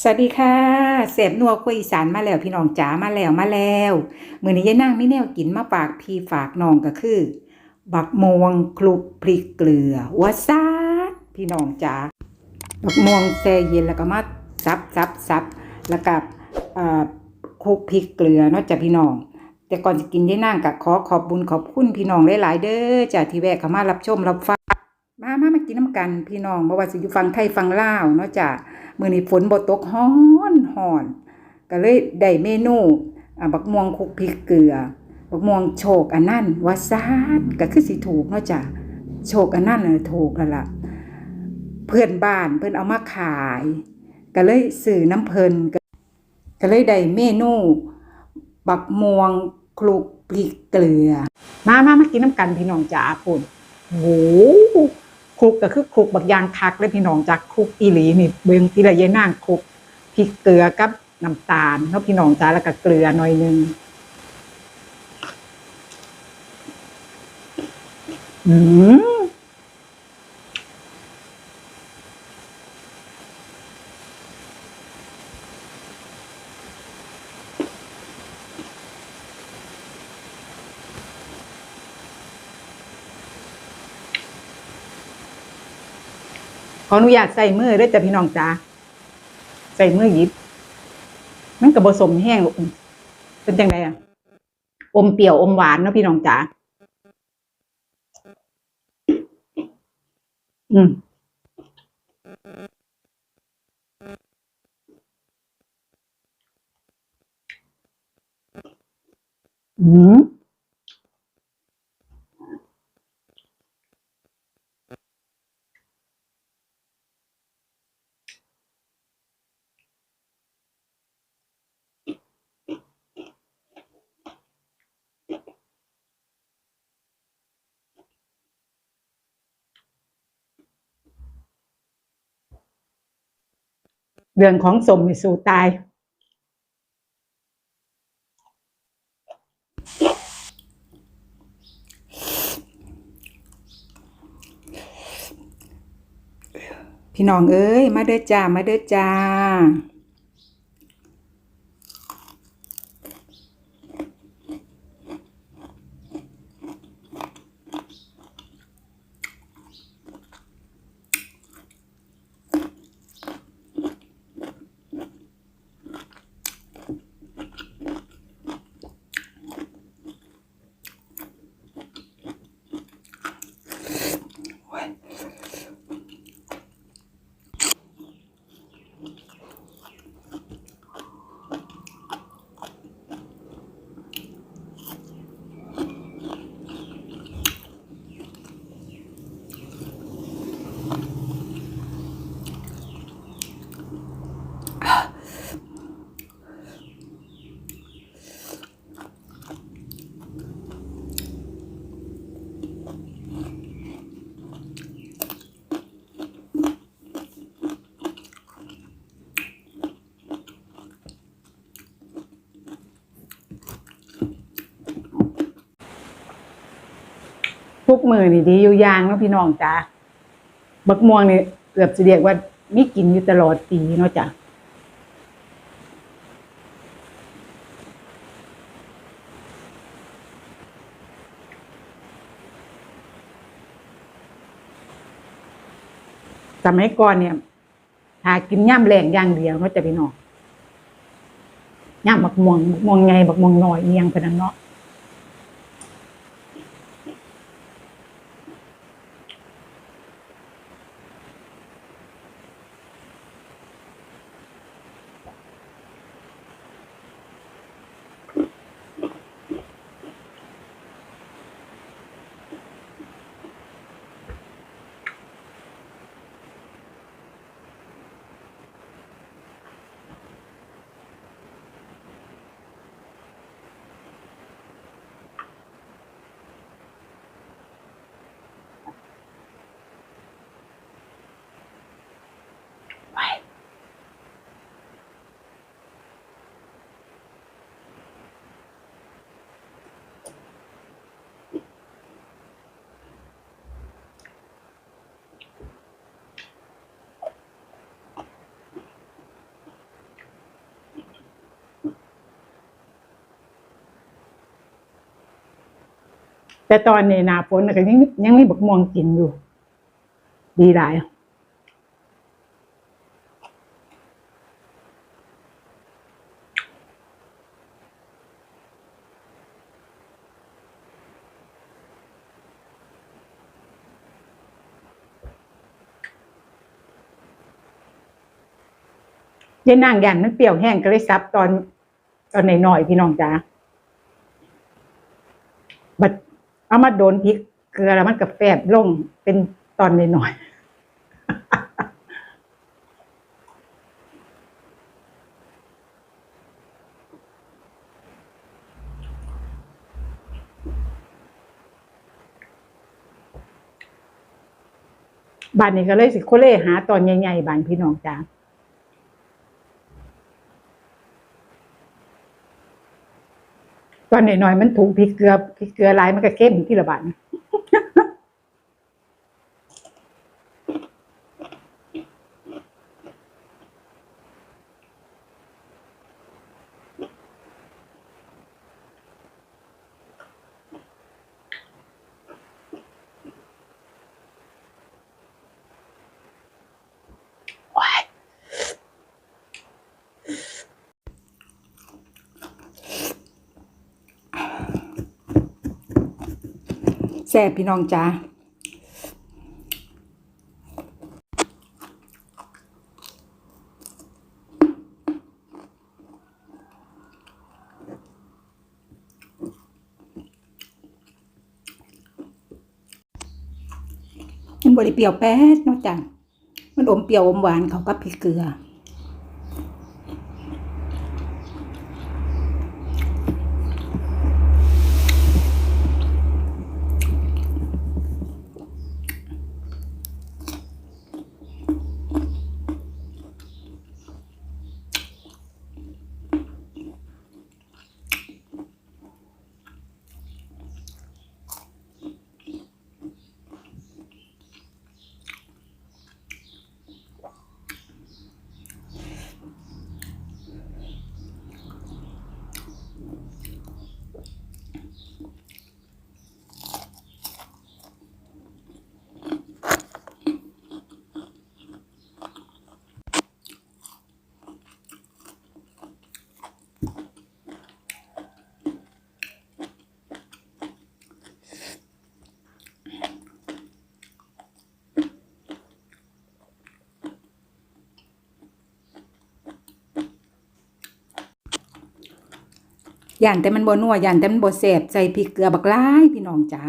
สวัสดีค่ะเสพนัวคุยอีสานมาแล้วพี่น้องจ๋ามาแล้วมาแล้วมือนี้ยายนางมีแนวกินมาฝากพี่ฝากน้องก็คือ บักม่วงคลุกพริกเกลือว่าซาพี่น้องจ๋าบักม่วงแช่เย็นแล้วก็มาซับซับซับแล้วก็เอ่อคลุกพริกเกลือนาะจ้ะพี่น้อง แต่ก่อนจะกินยายนางก็ขอขอบบุญขอบคุณพี่น้องหลายๆเด้อจ้ะที่แวะเข้ามารับชมรับฟัง มามามากินน้ำกันพี่น้องบ่ว่าสิอยู่ฝั่งไทยฝั่งลาวเนาะจ้ะมื่อนี้ฝนบ่ตกฮ้อนฮ้อน ก็เลยได้เมนูอ่าบักม่วงคลุกพริกเกลือ บักม่วงโชคอันนั้นว่าซาดก็คือสิถูกเนาะจ้ะโชคอันนั้นน่ะถูกแล้วล่ะเพื่อนบ้านเพิ่นเอามาขาย ก็เลยซื้อน้ำเพิ่นก็เลยได้เมนู บักม่วงคลุกพริกเกลือ มามามากินน้ำกันพี่น้องจ๋าพุ่นโอ้โห คุกก็คือคุกบักยางคักเลยพี่น้องจากคุกอีหลีนี่เบิ่งที่ละยายนางคุกพริกเกลือกับน้ำตาลแล้วพี่น้องจ้าแล้วก็เกลือหน่อยหนึงอืมข ออนุญาตใส่มือเด้วยจ้ะพี่น้องจ้าใส่มือหยิบ มันก็ผสมแห้งลูกเป็นจังไดอะอมเปรี้ยวอมหวานเนาะพี่น้องจ๋าอืมอืม เรื่องของสมมิสูตาย พี่น้องเอ้ย มาเด้อจ้า มาเด้อจ้า ทุกมือนี่ดีอยู่ยางเนาะพี่น้องจ้าบักม่วงนี่เกือบจะเรียกว่ามีกินอยู่ตลอดปีเนาะจ้ะสมัยก่อนเนี่ย หากินย่ำแรงอย่างเดียวเนาะจ้ะพี่น้องย่ำบักม่วงบักม่วงไงบักม่วงน้อยเอียงพนันเนาะ แต่ตอนนี้หนาฝนน่ะก็ยังยังมีบักม่วงกินอยู่ ดีหลายยายนางยันมันเปรี้ยวแห้งก็เลยซับตอนตอนหน่อยๆพี่น้องจ๋าบัด เอามาโดนพริกเกลือแล้วมันกับแฟบลงเป็นตอนหน่อยบ้านนี้ก็เลยสิโคเล่หาตอนใหญ่ๆบ้านพี่น้องจ๋า ตอนหน่อยๆมันถูกพริกเกลือพริกเกลือลายมันก็เข้มที่ระบาดนะ แซ่บพี่น้องจ้ามันบริเปรี้ยวแป๊ดเนอกจากมันอมเปรี้ยวอมหวานเขากับพริกเกลือ ย่านแต่มันบ่นัวย่านแต่มันบ่แซ่บใส่พริกเกลือบักหลายพี่น้องจ๋า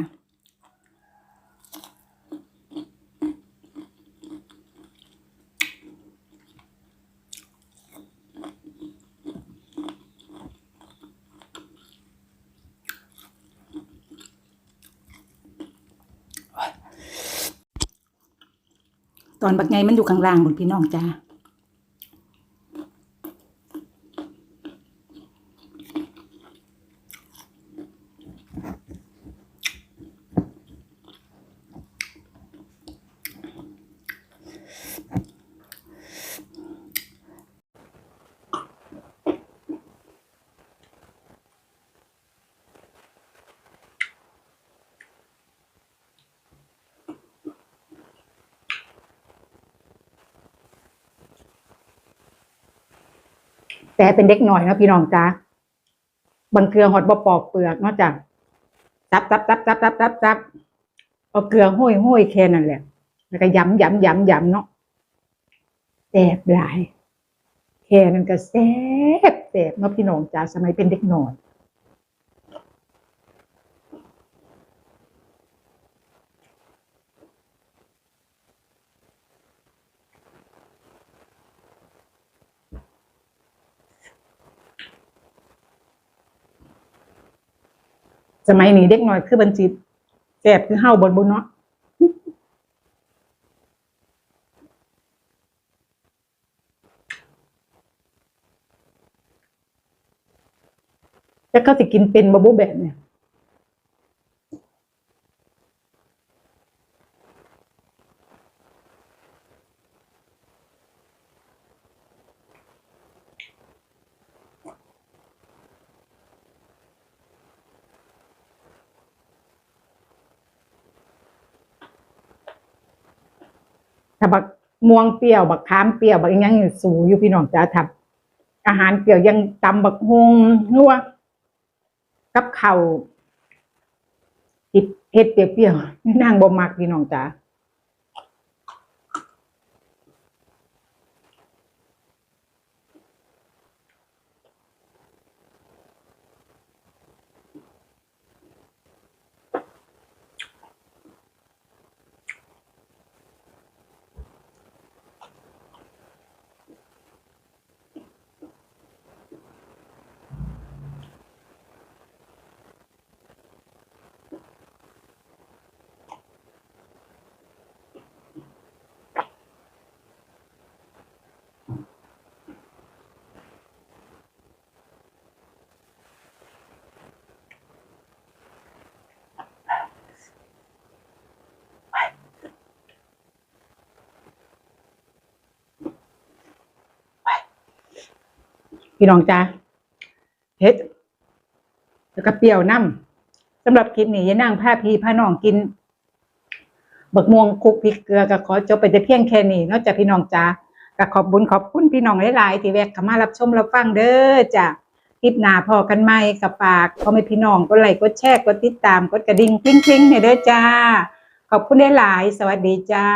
ตอนบักไงมันอยู่ข้างล่างบนพี่น้องจ้า แต่เป็นเด็กหน่อยนะพี่น้องจ้าบางเกลือหอดบ่ปอกเปลือกนอกจากซับซับซับซับซับซับซับเอาเกลือห้อยห้อยแค่นั้นแหละแล้วก็ย้ำย้ำย้ำย้ำเนาะแสบหลายแค่นั้นก็แสบแสบเนาะพี่น้องจ้าสมัยเป็นเด็กหน่อย สมัยนี้เด็กน้อยคือบัญชีแสบคือเฮาบนบนเนาะแล้วเขาสิกินเป็นบะบุแบบเนี่ย ถ้าบักม่วงเปรี้ยวบักขามเปรี้ยวบักอิหยังนี่สูอยู่พี่น้องจ้าทับอาหารเปรี้ยวยังตำบักฮงนัวกับข่าวติดเห็ดเปรี้ยวๆนางบ่มักพี่น้องจ้า พี่น้องจ้าเฮ็ดแล้วก็เปรี้ยวน้ำสำหรับคลิปนี้ยานั่งผ้าพี่ผ้าน้องกินบักม่วงคุกพริกเกลือก็ขอจบไปแต่เพียงแค่นี้นอกจากพี่น้องจ้าก็ขอบบุญขอบคุณพี่น้องหลายๆที่แวะเข้ามารับชมรับฟังเด้อจ้ะคลิปหน้าพอกันใหมกับปากพอไม่พี่น้องกดไลค์กดแชร์กดติดตามกดกระดิ่งกริ๊งๆให้เด้อจ้า ขอบคุณหลายๆสวัสดีจ้า